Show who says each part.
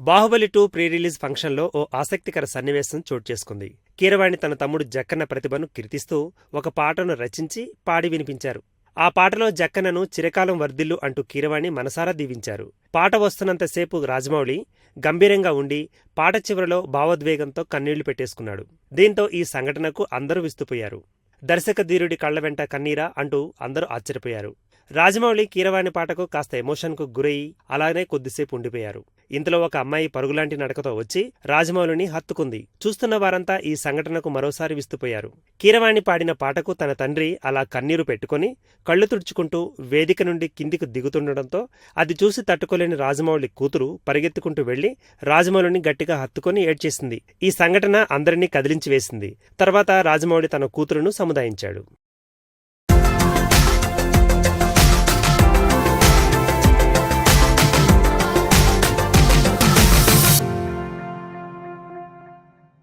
Speaker 1: Baahubali two pre release ఫంక్షన్లో ఓ ఆసక్తికర సన్నివేశం చోటు చేసుకుంది. కీరవాణి తన తమ్ముడు జక్కన్న ప్రతిభను కీర్తిస్తూ ఒక పాటను రచించి పాడి వినిపించారు. ఆ పాటలో జక్కన్నను చిరకాలం వర్ధిల్లు అంటూ కీరవాణి మనసారా దీవించారు. పాట వస్తున్నంతసేపు రాజమౌళి గంభీరంగా ఉండి పాట చివరలో భావోద్వేగంతో కన్నీళ్ళు పెట్టేసుకున్నాడు. దీంతో ఈ సంఘటనకు అందరూ విస్తుపోయారు. దర్శక ధీరుడి కళ్ళ వెంట కన్నీరా అంటూ అందరూ ఆశ్చర్యపోయారు. రాజమౌళి కీరవాణి పాటకు కాస్త ఎమోషన్కు గురయి అలానే కొద్దిసేపు ఉండిపోయారు. ఇంతలో ఒక అమ్మాయి పరుగులాంటి నడకతో వచ్చి రాజమౌళిని హత్తుకుంది. చూస్తున్న వారంతా ఈ సంఘటనకు మరోసారి విస్తుపోయారు. కీరవాణి పాడిన పాటకు తన తండ్రి అలా కన్నీరు పెట్టుకుని కళ్ళు తుడుచుకుంటూ వేదిక నుండి కిందికి దిగుతుండటంతో అది చూసి తట్టుకోలేని రాజమౌళి కూతురు పరిగెత్తుకుంటూ వెళ్ళి రాజమౌళిని గట్టిగా హత్తుకొని ఏడ్చేసింది. ఈ సంఘటన అందరినీ కదిలించి వేసింది. తర్వాత రాజమౌళి తన కూతురును సముదాయించాడు.